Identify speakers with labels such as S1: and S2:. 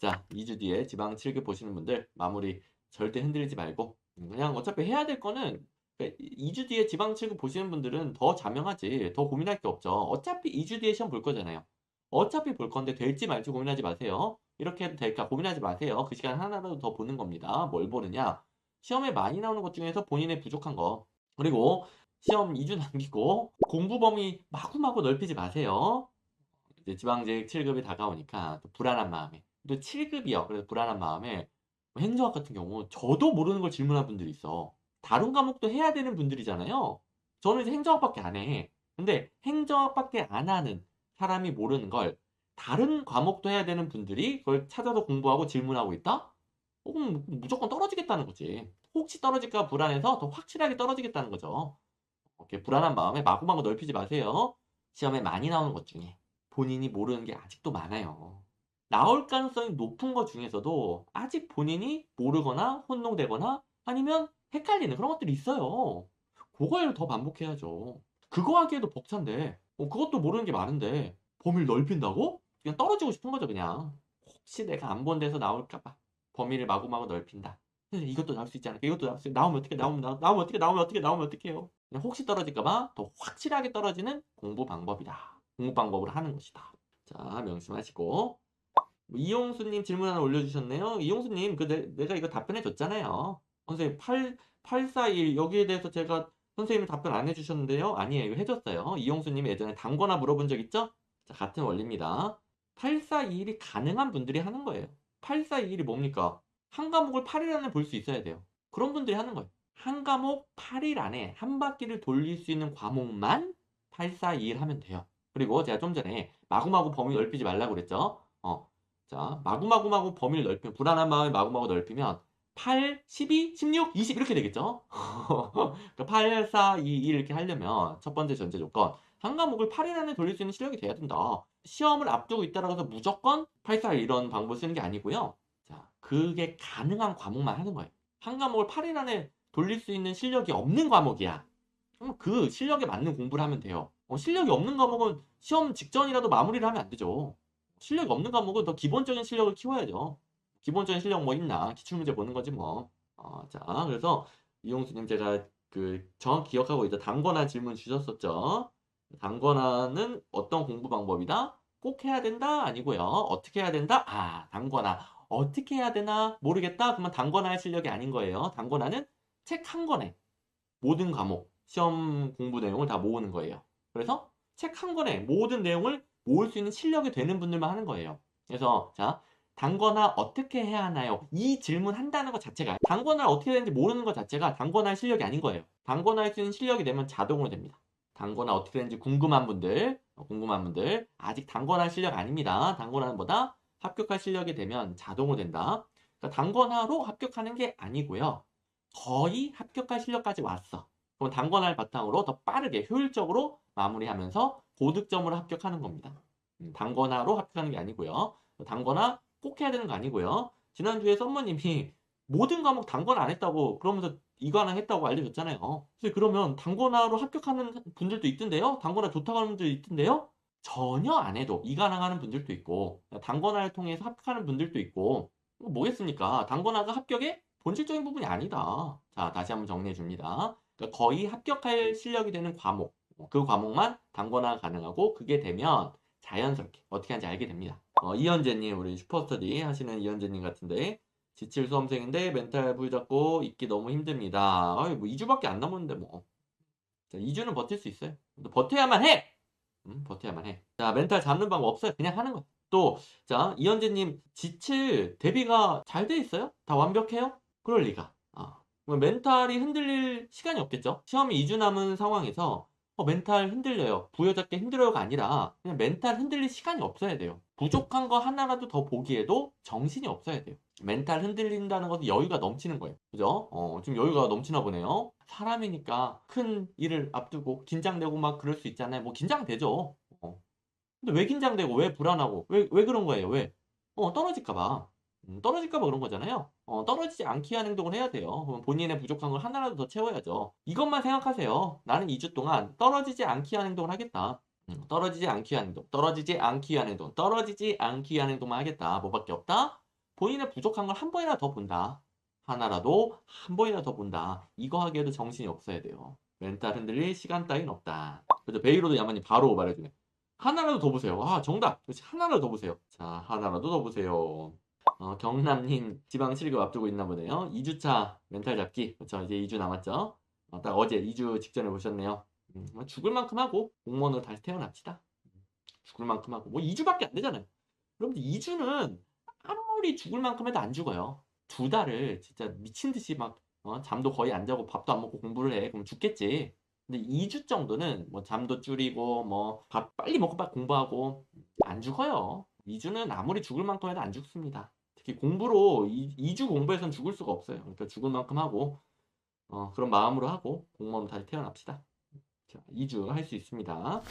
S1: 자, 2주 뒤에 지방 7급 보시는 분들 마무리 절대 흔들리지 말고 그냥 어차피 해야 될 거는 2주 뒤에 지방 7급 보시는 분들은 더 자명하지 더 고민할 게 없죠. 어차피 2주 뒤에 시험 볼 거잖아요. 어차피 볼 건데 될지 말지 고민하지 마세요. 이렇게 해도 될까 고민하지 마세요. 그 시간 하나라도 더 보는 겁니다. 뭘 보느냐? 시험에 많이 나오는 것 중에서 본인의 부족한 거 그리고 시험 2주 남기고 공부 범위 마구마구 넓히지 마세요. 이제 지방직 7급이 다가오니까 또 불안한 마음에 또 7급이요. 그래서 불안한 마음에 뭐 행정학 같은 경우 저도 모르는 걸 질문한 분들이 있어. 다른 과목도 해야 되는 분들이잖아요. 저는 이제 행정학밖에 안 해. 근데 행정학밖에 안 하는 사람이 모르는 걸 다른 과목도 해야 되는 분들이 그걸 찾아서 공부하고 질문하고 있다? 어, 그럼 무조건 떨어지겠다는 거지. 혹시 떨어질까 불안해서 더 확실하게 떨어지겠다는 거죠. 이렇게 불안한 마음에 마구마구 넓히지 마세요. 시험에 많이 나오는 것 중에 본인이 모르는 게 아직도 많아요. 나올 가능성이 높은 것 중에서도 아직 본인이 모르거나 혼동되거나 아니면 헷갈리는 그런 것들이 있어요. 그걸 더 반복해야죠. 그거 하기에도 벅찬데 어, 그것도 모르는 게 많은데 범위를 넓힌다고? 그냥 떨어지고 싶은 거죠 그냥. 혹시 내가 안 본 데서 나올까봐 범위를 마구마구 넓힌다. 이것도 나올 수 있지 않을까? 이것도 나올 수 나오면 어떻게 나오면 나, 나오면 어떻게 나오면 어떻게 나오면 어떻게요? 그냥 혹시 떨어질까봐 더 확실하게 떨어지는 공부 방법이다. 공부 방법을 하는 것이다. 자 명심하시고 뭐 이용수님 질문 하나 올려주셨네요. 이용수님 그 내, 내가 이거 답변해 줬잖아요. 선생님 8 841 여기에 대해서 제가 선생님이 답변 안 해주셨는데요. 아니에요. 해줬어요. 이용수님이 예전에 단거나 물어본 적 있죠? 자, 같은 원리입니다. 841이 가능한 분들이 하는 거예요. 841이 뭡니까? 한 과목을 8일 안에 볼 수 있어야 돼요. 그런 분들이 하는 거예요. 한 과목 8일 안에 한 바퀴를 돌릴 수 있는 과목만 8, 4, 2, 1 하면 돼요. 그리고 제가 좀 전에 마구마구 범위 넓히지 말라고 그랬죠. 어. 자, 마구마구마구 범위를 넓히면 불안한 마음에 마구마구 넓히면 8, 12, 16, 20 이렇게 되겠죠. 그러니까 8, 4, 2, 1 이렇게 하려면 첫 번째 전제 조건 한 과목을 8일 안에 돌릴 수 있는 실력이 돼야 된다. 시험을 앞두고 있다라고 해서 무조건 8, 4, 1 이런 방법을 쓰는 게 아니고요. 자, 그게 가능한 과목만 하는 거예요. 한 과목을 8일 안에 돌릴 수 있는 실력이 없는 과목이야. 그럼 그 실력에 맞는 공부를 하면 돼요. 어, 실력이 없는 과목은 시험 직전이라도 마무리를 하면 안 되죠. 실력이 없는 과목은 더 기본적인 실력을 키워야죠. 기본적인 실력 뭐 있나 기출문제 보는 거지 뭐. 어, 자 그래서 이용수님 제가 그 정확히 기억하고 있죠. 단거나 질문 주셨었죠. 단거나는 어떤 공부 방법이다? 꼭 해야 된다? 아니고요. 어떻게 해야 된다? 아 단거나 어떻게 해야 되나 모르겠다? 그러면 단거나의 실력이 아닌 거예요. 단거나는 책 한 권에 모든 과목 시험 공부 내용을 다 모으는 거예요. 그래서 책 한 권에 모든 내용을 모을 수 있는 실력이 되는 분들만 하는 거예요. 그래서 자 단거나 어떻게 해야 하나요? 이 질문 한다는 것 자체가 단거나 어떻게 되는지 모르는 것 자체가 단거나 실력이 아닌 거예요. 단거나 할 수 있는 실력이 되면 자동으로 됩니다. 단거나 어떻게 되는지 궁금한 분들, 어, 궁금한 분들 아직 단거나 실력 아닙니다. 단거나는 보다 합격할 실력이 되면 자동으로 된다. 그러니까 단거나로 합격하는 게 아니고요. 거의 합격할 실력까지 왔어. 그럼 단거나를 바탕으로 더 빠르게 효율적으로 마무리하면서 고득점으로 합격하는 겁니다. 음, 단거나로 합격하는 게 아니고요. 단거나 꼭 해야 되는 거 아니고요. 지난주에 썸머님이 모든 과목 단거나 안 했다고 그러면서 이거 하나 했다고 알려줬잖아요. 그래서 그러면 단거나로 합격하는 분들도 있던데요. 단거나 좋다고 하는 분들도 있던데요. 전혀 안 해도 이가능 하는 분들도 있고 단거나를 통해서 합격하는 분들도 있고 뭐겠습니까? 단거나가 합격의 본질적인 부분이 아니다. 자 다시 한번 정리해 줍니다. 그러니까 거의 합격할 실력이 되는 과목 그 과목만 단거나 가능하고 그게 되면 자연스럽게 어떻게 하는지 알게 됩니다. 어, 이현재님 우리 슈퍼스터디 하시는 이현재님 같은데 지칠 수험생인데 멘탈 부잡고 있기 너무 힘듭니다. 아이 뭐 2주밖에 안 남았는데 뭐. 자, 2주는 버틸 수 있어요. 버텨야만 해. 음, 버텨야만 해. 자, 멘탈 잡는 방법 없어요. 그냥 하는 거. 또, 자, 이현재님, 지칠 대비가 잘 돼 있어요? 다 완벽해요? 그럴 리가. 아, 멘탈이 흔들릴 시간이 없겠죠? 시험이 2주 남은 상황에서 어, 멘탈 흔들려요. 부여잡기 힘들어요가 아니라 그냥 멘탈 흔들릴 시간이 없어야 돼요. 부족한 거 하나라도 더 보기에도 정신이 없어야 돼요. 멘탈 흔들린다는 것은 여유가 넘치는 거예요. 그죠? 어, 지금 여유가 넘치나 보네요. 사람이니까 큰 일을 앞두고 긴장되고 막 그럴 수 있잖아요. 뭐 긴장되죠. 어. 근데 왜 긴장되고 왜 불안하고 왜, 왜 그런 거예요? 왜? 어, 떨어질까 봐. 음, 떨어질까봐 그런 거잖아요. 어, 떨어지지 않기 위한 행동을 해야 돼요. 본인의 부족한 걸 하나라도 더 채워야죠. 이것만 생각하세요. 나는 2주 동안 떨어지지 않기 위한 행동을 하겠다. 음, 떨어지지 않기 위한 행동, 떨어지지 않기 위한 행동, 떨어지지 않기 위한 행동만 하겠다. 뭐밖에 없다? 본인의 부족한 걸 한 번이라도 더 본다. 하나라도 한 번이라도 더 본다. 이거 하기에도 정신이 없어야 돼요. 멘탈 흔들릴 시간 따윈 없다. 그래서 베이로도 야만이 바로 말해주네. 하나라도 더 보세요. 아, 정답. 그렇지. 하나라도 더 보세요. 자, 하나라도 더 보세요. 어, 경남님 지방 7급 앞두고 있나 보네요. 2주차 멘탈 잡기. 그렇죠. 이제 2주 남았죠. 어, 딱 어제 2주 직전에 보셨네요. 음, 뭐 죽을 만큼 하고 공무원으로 다시 태어납시다. 죽을 만큼 하고 뭐 2주밖에 안 되잖아요. 여러분들 2주는 아무리 죽을 만큼 해도 안 죽어요. 두 달을 진짜 미친 듯이 막 어, 잠도 거의 안 자고 밥도 안 먹고 공부를 해. 그럼 죽겠지. 근데 2주 정도는 뭐 잠도 줄이고 뭐 밥 빨리 먹고 빨리 공부하고 안 죽어요. 2주는 아무리 죽을 만큼 해도 안 죽습니다. 공부로 2, 주 공부해서는 죽을 수가 없어요. 그러니까 죽을 만큼 하고 어, 그런 마음으로 하고 공무원 다시 태어납시다. 자, 2주 할 수 있습니다.